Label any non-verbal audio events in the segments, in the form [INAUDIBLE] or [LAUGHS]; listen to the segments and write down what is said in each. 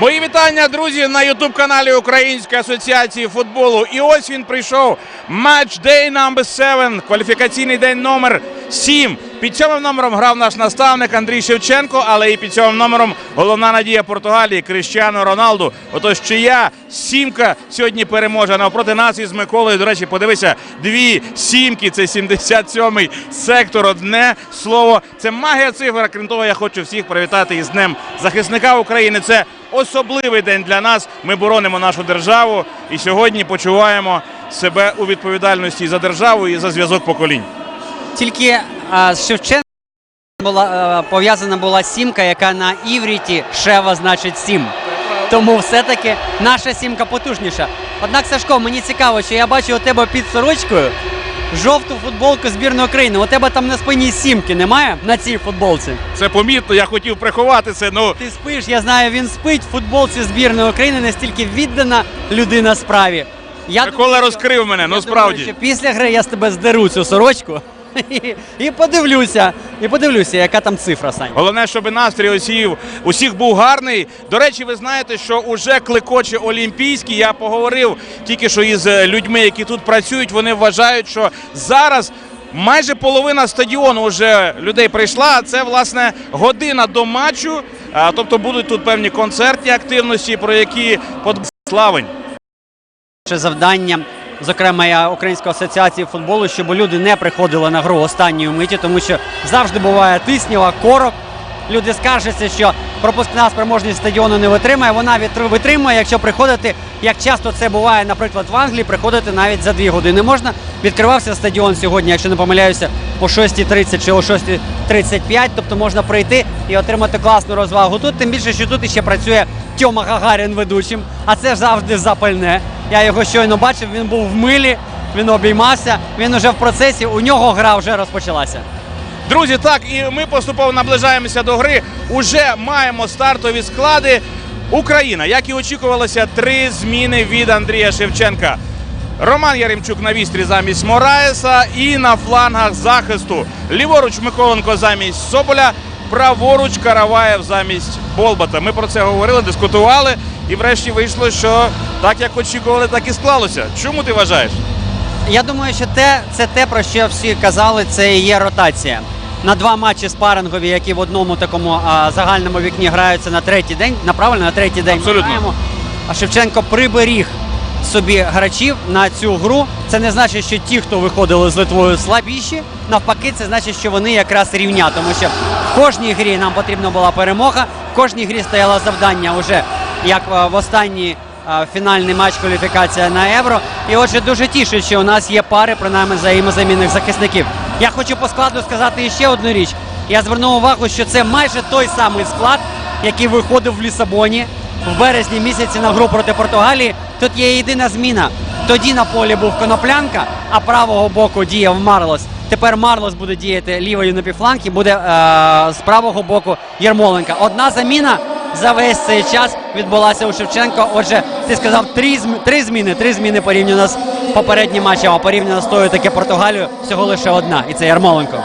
Мої вітання, друзі, на ютуб-каналі Української асоціації футболу. І ось він прийшов. Матч Day number 7, кваліфікаційний день номер 7. Під цьому номером грав наш наставник Андрій Шевченко, але і під цьому номером головна надія Португалії Кріштіану Роналду. Отож, чия сімка сьогодні переможе навпроти нас із Миколою. До речі, подивися, дві сімки. Це 77-й сектор. Одне слово. Це магія цифр. Крім того, я хочу всіх привітати із Днем захисника України. Це особливий день для нас. Ми боронимо нашу державу і сьогодні почуваємо себе у відповідальності за державу і за зв'язок поколінь. Тільки з Шевченком була пов'язана була сімка, яка на івріті шева значить сім. Тому все-таки наша сімка потужніша. Однак, Сашко, мені цікаво, що я бачу у тебе під сорочкою жовту футболку збірної України. У тебе там на спині сімки немає на цій футболці. Це помітно. Я хотів приховати це. Ну Ти спиш, я знаю, він спить в футболці збірної України, настільки віддана людина справі. Я Микола думаю, розкрив мене. Ну справді. Думаю, що після гри я з тебе здеру цю сорочку і, [LAUGHS] і подивлюся, і подивлюся, яка там цифра, Сань. Головне, щоб настрій усіх, усіх був гарний. До речі, ви знаєте, що уже клекоче Олімпійський. Я поговорив тільки що із е, людьми, які тут працюють. Вони вважають, що зараз. Майже половина стадіону вже людей прийшла. а Це власне година до матчу. Тобто будуть тут певні концертні активності, про які подбав славень. Завдання, зокрема я Української асоціації футболу, щоб люди не приходили на гру останньої миті, тому що завжди буває тиснява, корок. Люди скаржаться, що пропускна спроможність стадіону не витримає. Вона витримує, якщо приходити, як часто це буває, наприклад, в Англії, приходити навіть за дві години можна. Відкривався стадіон сьогодні, якщо не помиляюся, о 6.30 чи о 6.35, тобто можна прийти і отримати класну розвагу. Тут тим більше, що тут іще працює Тьома Гагарін ведучим, а це завжди запальне. Я його щойно бачив, він був в милі, він обіймався, він уже в процесі, у нього гра вже розпочалася. Друзі, так, і ми поступово наближаємося до гри. Уже маємо стартові склади. Україна, як і очікувалося, три зміни від Андрія Шевченка. Роман Яремчук на вістрі замість Мораєса і на флангах захисту. Ліворуч Миколенко замість Соболя, праворуч Караваєв замість Болбата. Ми про це говорили, дискутували, і врешті вийшло, що так як очікували, так і склалося. Чому ти вважаєш? Я думаю, що те, це те, про що всі казали, це і є ротація. На два матчі спарингові, які в одному такому а, загальному вікні граються на третій день, на правильно на третій день ми граємо. А Шевченко приберіг собі гравців на цю гру. Це не значить, що ті, хто виходили з Литвою, слабіші. Навпаки, це значить, що вони якраз рівня, тому що в кожній грі нам потрібна була перемога. В кожній грі стояло завдання вже як е, в останній е, фінальний матч кваліфікація на євро. І отже, дуже тішить, що у нас є пари, принаймні взаємозамінних захисників. Я хочу по складу сказати ще одну річ. Я звернув увагу, що це майже той самий склад, який виходив в Лісабоні в березні місяці на гру проти Португалії. Тут є єдина зміна. Тоді на полі був Коноплянка, а правого боку діяв Марлос. Тепер Марлос буде діяти лівою на півфланг буде е, з правого боку Єрмоленка. Одна заміна за весь цей час відбулася у Шевченко. Отже, ти сказав три, зм- три зміни, три зміни порівняно з попереднім матчем, а порівняно з тою таке Португалію всього лише одна, і це Ярмоленко.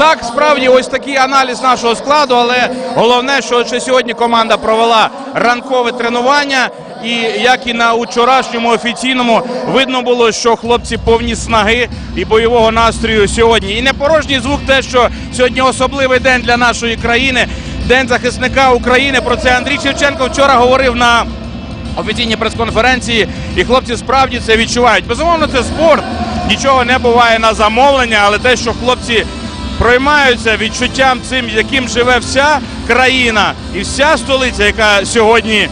Так, справді, ось такий аналіз нашого складу, але головне, що ще сьогодні команда провела ранкове тренування. І як і на вчорашньому офіційному видно було, що хлопці повні снаги і бойового настрою сьогодні. І не порожній звук, те, що сьогодні особливий день для нашої країни, день захисника України. Про це Андрій Шевченко вчора говорив на офіційній прес-конференції, і хлопці справді це відчувають. Безумовно, це спорт. Нічого не буває на замовлення, але те, що хлопці проймаються відчуттям цим, яким живе вся країна і вся столиця, яка сьогодні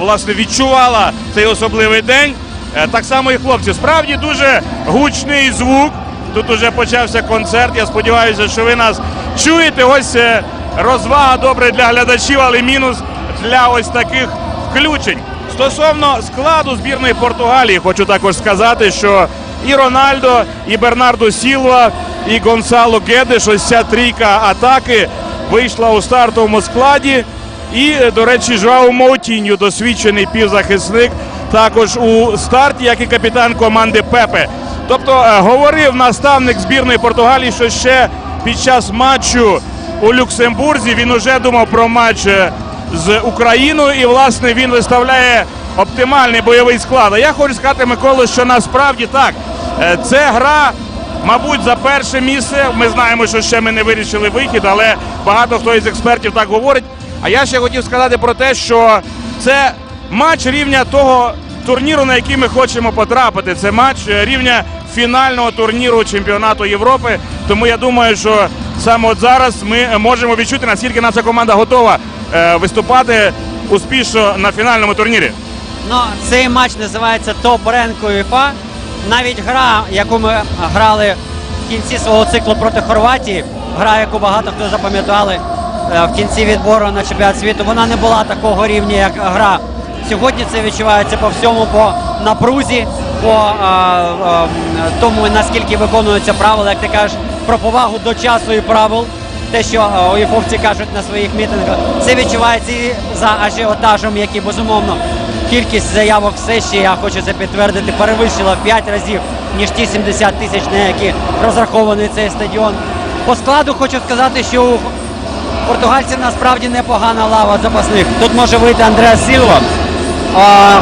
власне відчувала цей особливий день. Е, Так само і хлопці. Справді дуже гучний звук. Тут уже почався концерт. Я сподіваюся, що ви нас чуєте. Ось е, розвага добре для глядачів, але мінус для ось таких включень. Стосовно складу збірної Португалії, хочу також сказати, що і Рональдо, і Бернардо Сілва, і Гонсало Гедеш, ось ця трійка атаки вийшла у стартовому складі. І, до речі, Жуао Моутіньо, досвідчений півзахисник, також у старті, як і капітан команди Пепе. Тобто е, говорив наставник збірної Португалії, що ще під час матчу у Люксембурзі він уже думав про матч е, з Україною, і власне він виставляє оптимальний бойовий склад. А я хочу сказати, Миколо, що насправді так. е, Це гра, мабуть, за перше місце. Ми знаємо, що ще ми не вирішили вихід, але багато хто із експертів так говорить. А я ще хотів сказати про те, що це матч рівня того турніру, на який ми хочемо потрапити. Це матч е, рівня фінального турніру чемпіонату Європи. Тому я думаю, що саме от зараз ми можемо відчути, наскільки наша команда готова е, виступати успішно на фінальному турнірі. Ну, цей матч називається топ ренку УЄФА. Навіть гра, яку ми грали в кінці свого циклу проти Хорватії, гра, яку багато хто запам'ятали е, в кінці відбору на чемпіонат світу, вона не була такого рівня, як гра. Сьогодні це відчувається по всьому, по напрузі, по е, е, тому, наскільки виконуються правила, як ти кажеш, про повагу до часу і правил. Те, що уєфовці кажуть на своїх мітингах, це відчувається і за ажіотажем, який безумовно кількість заявок все ще, я хочу це підтвердити, перевищила в 5 разів, ніж ті 70 тисяч, на які розрахований цей стадіон. По складу хочу сказати, що у португальців насправді непогана лава запасних. Тут може вийти Андреа Сілва,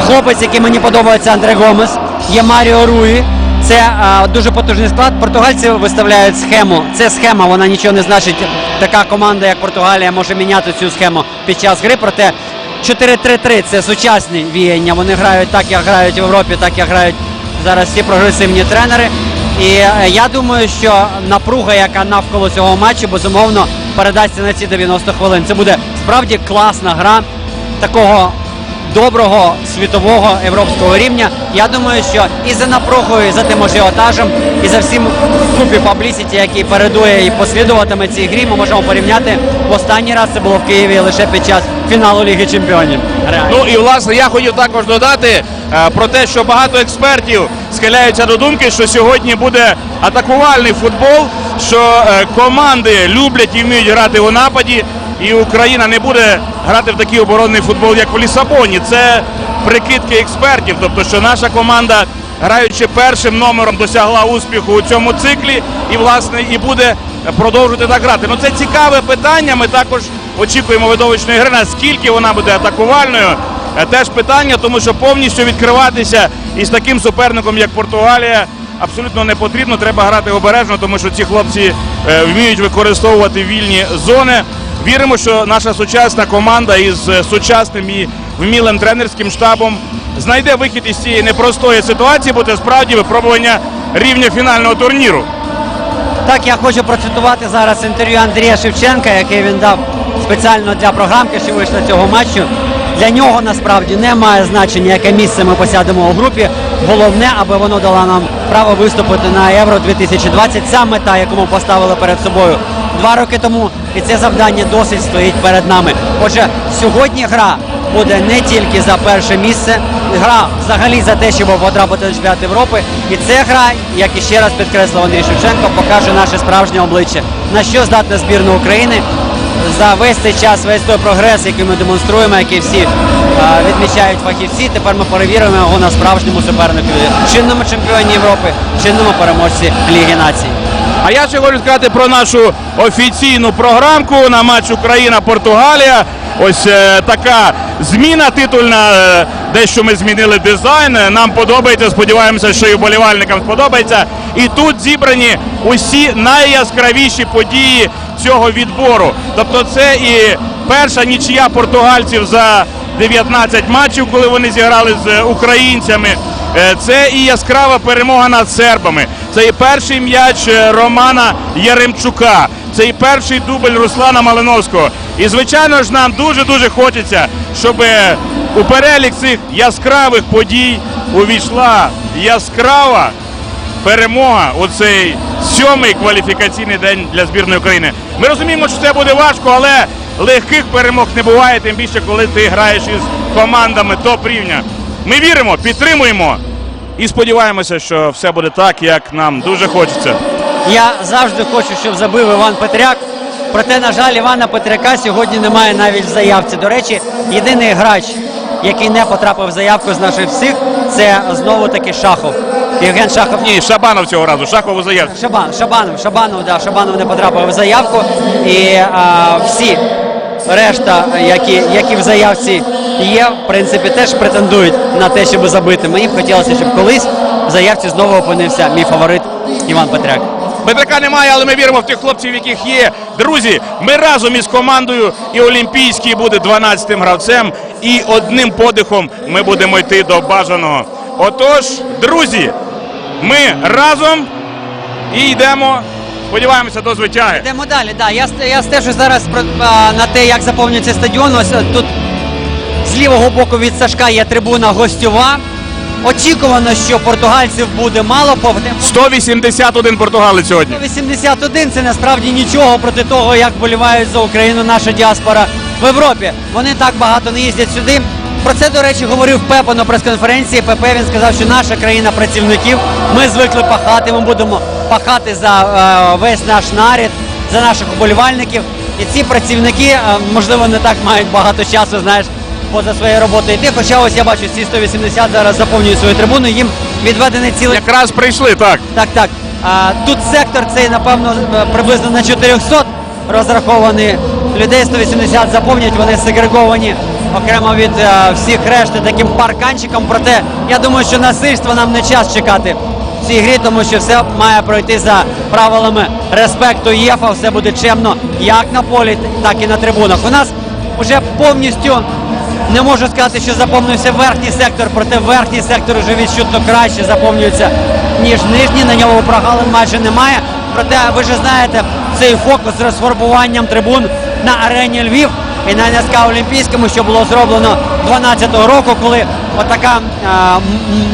хлопець, який мені подобається, Андре Гомес, є Маріо Руї. Це а, дуже потужний склад. Португальці виставляють схему. Це схема, вона нічого не значить. Така команда, як Португалія, може міняти цю схему під час гри. Проте 4-3-3 це сучасні віяння. Вони грають так, як грають в Європі, так як грають зараз всі прогресивні тренери. І е, я думаю, що напруга, яка навколо цього матчу, безумовно передасться на ці 90 хвилин. Це буде справді класна гра такого доброго світового європейського рівня. Я думаю, що і за напругою, і за тим ажіотажем, і за всім купі паблісіті, який передує і послідуватиме цій грі, ми можемо порівняти останній раз. Це було в Києві лише під час фіналу Ліги Чемпіонів. Реально. Ну і власне я хотів також додати е, про те, що багато експертів схиляються до думки, що сьогодні буде атакувальний футбол, що е, команди люблять і вміють грати у нападі, і Україна не буде грати в такий оборонний футбол, як в Лісабоні. Це прикидки експертів, тобто що наша команда. Граючи першим номером, досягла успіху у цьому циклі і власне і буде продовжувати так грати. Ну це цікаве питання. Ми також очікуємо видовищної гри. Наскільки вона буде атакувальною? Е, Теж питання, тому що повністю відкриватися із таким суперником, як Португалія, абсолютно не потрібно. Треба грати обережно, тому що ці хлопці е, вміють використовувати вільні зони. Віримо, що наша сучасна команда із е, сучасним і вмілим тренерським штабом знайде вихід із цієї непростої ситуації, бо це справді випробування рівня фінального турніру. Так, я хочу процитувати зараз інтерв'ю Андрія Шевченка, яке він дав спеціально для програмки, що вийшла цього матчу. Для нього насправді не має значення, яке місце ми посядемо у групі. Головне, аби воно дало нам право виступити на Євро 2020. Ця мета, яку ми поставили перед собою два роки тому, і це завдання досить стоїть перед нами. Отже, сьогодні гра буде не тільки за перше місце, гра взагалі за те, щоб потрапити до чемпіонат Європи. І це гра, як і ще раз підкреслив Андрій Шевченко, покаже наше справжнє обличчя, на що здатна збірна України за весь цей час, весь той прогрес, який ми демонструємо, який всі е, відмічають фахівці. Тепер ми перевіримо його на справжньому супернику, чинному чемпіоні Європи, чинному переможці Ліги Націй. А я ще хочу сказати про нашу офіційну програмку на матч Україна-Португалія. Ось е, така зміна титульна. е, дещо ми змінили дизайн. е, Нам подобається. Сподіваємося, що і вболівальникам сподобається. І тут зібрані усі найяскравіші події цього відбору. Тобто, це і перша нічия португальців за 19 матчів, коли вони зіграли з українцями. Е, Це і яскрава перемога над сербами. Це і перший м'яч е, Романа Яремчука. Це і перший дубль Руслана Малиновського. І звичайно ж нам дуже дуже хочеться, щоб у перелік цих яскравих подій увійшла яскрава перемога у цей сьомий кваліфікаційний день для збірної України. Ми розуміємо, що це буде важко, але легких перемог не буває, тим більше, коли ти граєш із командами топ рівня. Ми віримо, підтримуємо і сподіваємося, що все буде так, як нам дуже хочеться. Я завжди хочу, щоб забив Іван Петряк. Проте, на жаль, Івана Петряка сьогодні немає навіть в заявці. До речі, єдиний грач, який не потрапив в заявку з наших всіх, це знову таки Шахов. Євген Шахов. Ні, Шабанов цього разу, Шахов у заявці. Шабан, Шабанов, Шабанов, да, Шабанов не потрапив в заявку. І а, всі решта, які, які в заявці є, в принципі, теж претендують на те, щоб забити. Мені б хотілося, щоб колись в заявці знову опинився мій фаворит Іван Петряк. Петрика немає, але ми віримо в тих хлопців, яких є. Друзі, ми разом із командою і Олімпійський буде 12-тим гравцем, і одним подихом ми будемо йти до бажаного. Отож, друзі, ми разом і йдемо. Сподіваємося до звитяги. Йдемо далі. Да, я, я стежу зараз про, а, на те, як заповнюється стадіон. Ось е, тут з лівого боку від Сашка є трибуна гостьова. Очікувано, що португальців буде мало. Повне 181 португалець сьогодні. 81 це насправді нічого проти того, як болівають за Україну наша діаспора в Європі. Вони так багато не їздять сюди. Про це, до речі, говорив Пепо на прес-конференції. Пепе він сказав, що наша країна працівників. Ми звикли пахати. Ми будемо пахати за е, весь наш наряд, за наших вболівальників. І ці працівники, е, можливо, не так мають багато часу, знаєш, поза своєю роботою йти. Хоча ось я бачу, ці 180 зараз заповнюють свою трибуну. Їм відведений цілий Якраз прийшли, так. так, так. А, тут сектор цей, напевно, е, приблизно на 400 розрахований. Людей 180 заповнять, вони сегреговані окремо від е, всіх решти таким парканчиком. Проте я думаю, що насильства нам не час чекати в цій грі, тому що все має пройти за правилами респекту ЄФА. Все буде чемно як на полі, так і на трибунах. У нас вже повністю не можу сказати, що заповнився верхній сектор, проте верхній сектор вже відчутно краще заповнюється, ніж нижній. На ньому прогалин майже немає. Проте ви ж знаєте, цей фокус з розфарбуванням трибун на арені Львів і на НСК Олімпійському, що було зроблено 12-го року, коли отака а, м-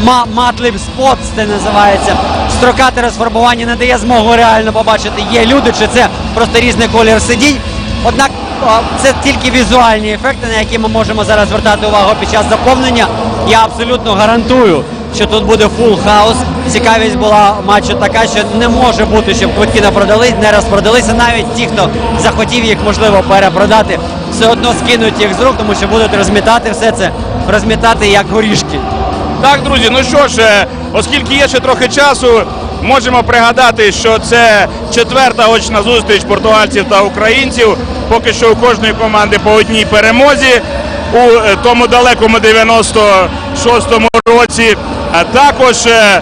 ма- матлив спот, це називається. Строкате розфарбування не дає змогу реально побачити, є люди чи це просто різний колір сидінь. Однак це тільки візуальні ефекти, на які ми можемо зараз звертати увагу під час заповнення. Я абсолютно гарантую, що тут буде фул хаус. Цікавість була матчу така, що не може бути, щоб квитки не продали, не розпродалися. Навіть ті, хто захотів їх можливо перепродати, все одно скинуть їх з рук, тому що будуть розмітати все це, розмітати як горішки. Так, друзі, ну що ж, е, оскільки є ще трохи часу, можемо пригадати, що це четверта очна зустріч португальців та українців. Поки що у кожної команди по одній перемозі у е, тому далекому 96-му році. А також е,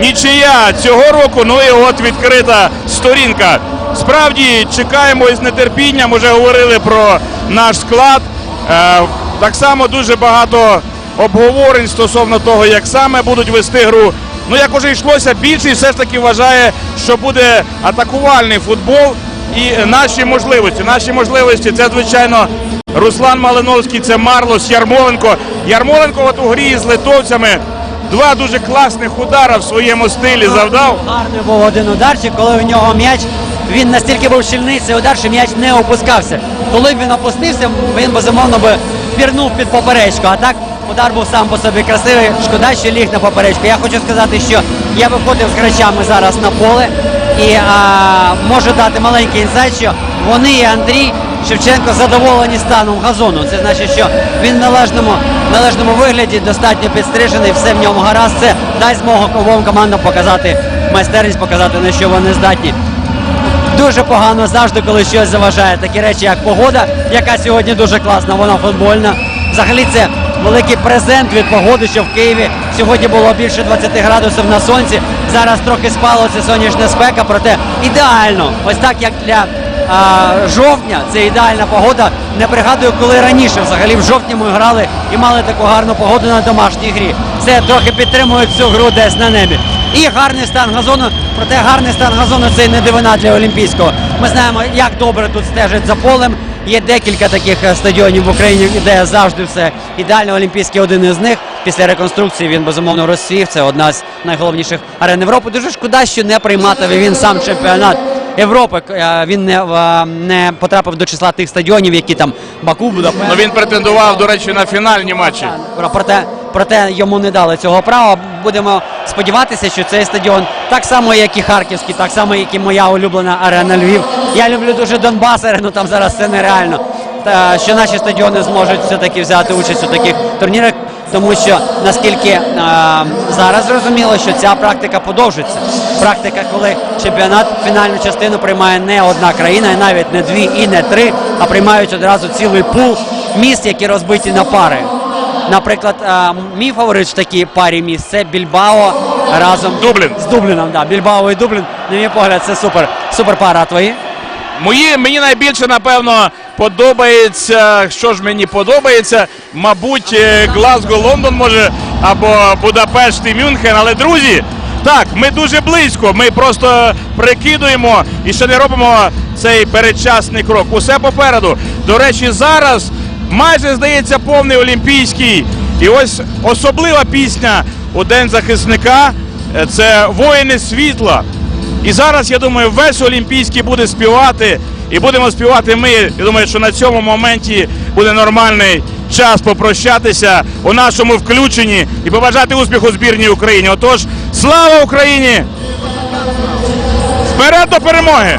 нічия цього року. Ну і от відкрита сторінка. Справді чекаємо із нетерпінням. Уже говорили про наш склад. Е, Так само дуже багато обговорень стосовно того, як саме будуть вести гру. Ну, як уже йшлося, більшість все ж таки вважає, що буде атакувальний футбол і наші можливості. Наші можливості це, звичайно, Руслан Малиновський, це Марлос Ярмоленко. Ярмоленко от у грі з литовцями два дуже класних удара в своєму стилі завдав. Гарний був один ударчик, коли у нього м'яч. Він настільки був щільний цей удар, що м'яч не опускався. Коли б він опустився, він безумовно би пірнув під поперечку. А так удар був сам по собі красивий. Шкода, що ліг на поперечку. Я хочу сказати, що я виходив з грачами зараз на поле і а, можу дати маленький інсайт, що вони і Андрій Шевченко задоволені станом газону. Це значить, що він в належному, належному вигляді достатньо підстрижений, все в ньому гаразд. Це дасть змогу обом командам показати майстерність, показати на що вони здатні. Дуже погано завжди, коли щось заважає. Такі речі, як погода, яка сьогодні дуже класна, вона футбольна. Взагалі це великий презент від погоди, що в Києві сьогодні було більше 20 градусів на сонці. Зараз трохи спало це сонячна спека, проте ідеально. Ось так як для а, жовтня, це ідеальна погода. Не пригадую, коли раніше взагалі в жовтні ми грали і мали таку гарну погоду на домашній грі. Це трохи підтримує цю гру десь на небі. І гарний стан газону, проте гарний стан газону це не дивина для Олімпійського. Ми знаємо, як добре тут стежать за полем. Є декілька таких е, стадіонів в Україні, де завжди все ідеально. Олімпійський один із них. Після реконструкції він безумовно розсвів. Це одна з найголовніших арен Європи. Дуже шкода, що не прийматиме він сам чемпіонат. Європи Е, він не, не потрапив до числа тих стадіонів, які там Баку, Будапешт. Ну він претендував, до речі, на фінальні матчі. Про- Проте, проте йому не дали цього права. Будемо сподіватися, що цей стадіон так само, як і Харківський, так само, як і моя улюблена арена Львів. Я люблю дуже Донбас арену, там зараз це нереально. Та що наші стадіони зможуть все-таки взяти участь у таких турнірах. тому що наскільки е, зараз зрозуміло, що ця практика подовжиться. Практика, коли чемпіонат фінальну частину приймає не одна країна, і навіть не дві і не три, а приймають одразу цілий пул міст, які розбиті на пари. Наприклад, е, мій фаворит в такій парі міст це Більбао разом Дублін. з Дубліном. Да, Більбао і Дублін. На мій погляд, це супер, супер пара. Твої? Мої, мені найбільше, напевно, подобається. Що ж мені подобається? Мабуть, е, Глазго, Лондон може, або Будапешт і Мюнхен. Але друзі, так, ми дуже близько. Ми просто прикидуємо і ще не робимо цей передчасний крок. Усе попереду. До речі, зараз майже здається повний олімпійський. І ось особлива пісня у День захисника. Це воїни світла. І зараз, я думаю, весь Олімпійський буде співати. І будемо співати ми. Я думаю, що на цьому моменті буде нормальний час попрощатися у нашому включенні і побажати успіху збірній Україні. Отож, слава Україні! Вперед до перемоги!